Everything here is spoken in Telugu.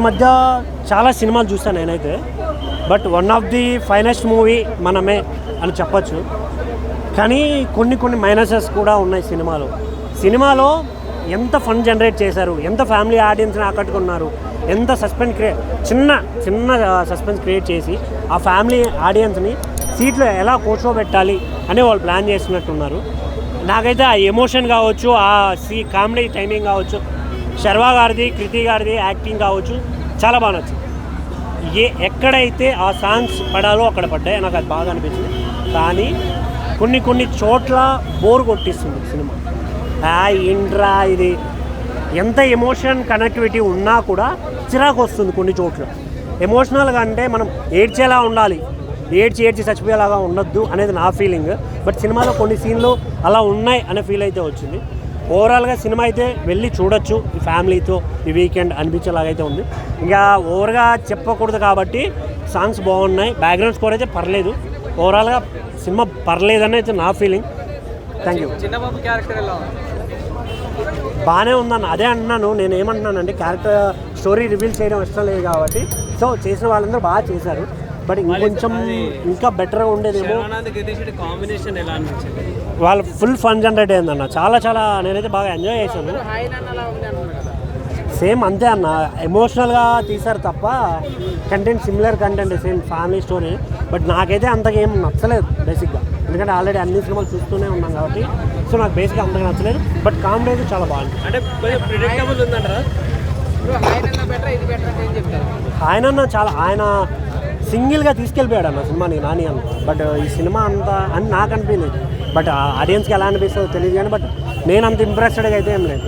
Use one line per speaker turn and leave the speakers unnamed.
ఈ మధ్య చాలా సినిమాలు చూసాను నేనైతే. But one of the finest movie మనమే అని చెప్పచ్చు. కానీ కొన్ని కొన్ని మైనసెస్ కూడా ఉన్నాయి సినిమాలో. సినిమాలో ఎంత ఫండ్ జనరేట్ చేశారు ఎంత ఫ్యామిలీ ఆడియన్స్ని ఆకట్టుకున్నారు ఎంత సస్పెన్స్ క్రియేట్ చిన్న చిన్న సస్పెన్స్ క్రియేట్ చేసి ఆ ఫ్యామిలీ ఆడియన్స్ని సీట్లో ఎలా కూర్చోబెట్టాలి అని వాళ్ళు ప్లాన్ చేస్తున్నట్టున్నారు. నాకైతే ఆ ఎమోషన్ కావచ్చు ఆ సీ కామెడీ టైమింగ్ కావచ్చు శర్వా గారిది కృతి గారిది యాక్టింగ్ కావచ్చు చాలా బాగా నచ్చింది. ఏ ఎక్కడైతే ఆ సాంగ్స్ పడాలో అక్కడ పడ్డాయి నాకు అది బాగా అనిపించింది. కానీ కొన్ని కొన్ని చోట్ల బోర్ కొట్టిస్తుంది సినిమా. ఆ ఇంట్రా ఇది ఎంత ఎమోషన్ కనెక్టివిటీ ఉన్నా కూడా చిరాకు వస్తుంది కొన్ని చోట్ల. ఎమోషనల్గా అంటే మనం ఏడ్చేలా ఉండాలి. ఏడ్చి ఏడ్చి చచ్చిపోయేలాగా ఉండొద్దు అనేది నా ఫీలింగ్ బట్ సినిమాలో కొన్ని సీన్లు అలా ఉన్నాయి అనే ఫీల్ అయితే వచ్చింది. ఓవరాల్గా సినిమా అయితే వెళ్ళి చూడొచ్చు ఈ ఫ్యామిలీతో ఈ వీకెండ్ అనిపించేలాగా అయితే ఉంది. ఇంకా ఓవర్గా చెప్పకూడదు కాబట్టి సాంగ్స్ బాగున్నాయి. బ్యాక్గ్రౌండ్ స్కోర్ అయితే పర్లేదు. ఓవరాల్గా సినిమా పర్లేదని అయితే నా ఫీలింగ్. థ్యాంక్ యూ బాగానే ఉందన్న. అదే అంటున్నాను నేను ఏమంటున్నానంటే క్యారెక్టర్ స్టోరీ రివీల్ చేయడం ఇష్టం లేదు కాబట్టి. సో చేసిన వాళ్ళందరూ బాగా చేశారు. బట్ ఇంకొంచెం ఇంకా బెటర్గా ఉండేదేమో.
కాంబినేషన్ ఎలా అనిపించింది?
వాళ్ళు ఫుల్ ఫన్ జనరేట్ అయిందన్న. చాలా చాలా నేనైతే బాగా ఎంజాయ్ చేశాను. సేమ్ అంతే అన్న. ఎమోషనల్గా తీశారు తప్ప content similar content same family story but నాకైతే అంతగా ఏం నచ్చలేదు బేసిక్గా ఎందుకంటే ఆల్రెడీ అన్ని సినిమాలు చూస్తూనే ఉన్నాం కాబట్టి సో నాకు బేసిక్గా అంతగా నచ్చలేదు. బట్ కామెడీ అయితే చాలా బాగుంది.
అంటే ప్రిడిక్టబుల్ ఉందంటారా?
ఆయన అన్న చాలా ఆయన సింగిల్గా తీసుకెళ్ళిపోయాడు అన్న సినిమాని నాని అన్న. బట్ ఈ సినిమా అంత అని నాకు అనిపించలేదు. బట్ ఆడియన్స్కి ఎలా అనిపిస్తుందో తెలియదు కానీ బట్ నేను అంత ఇంప్రెస్టెడ్గా అయితే ఏం లేదు.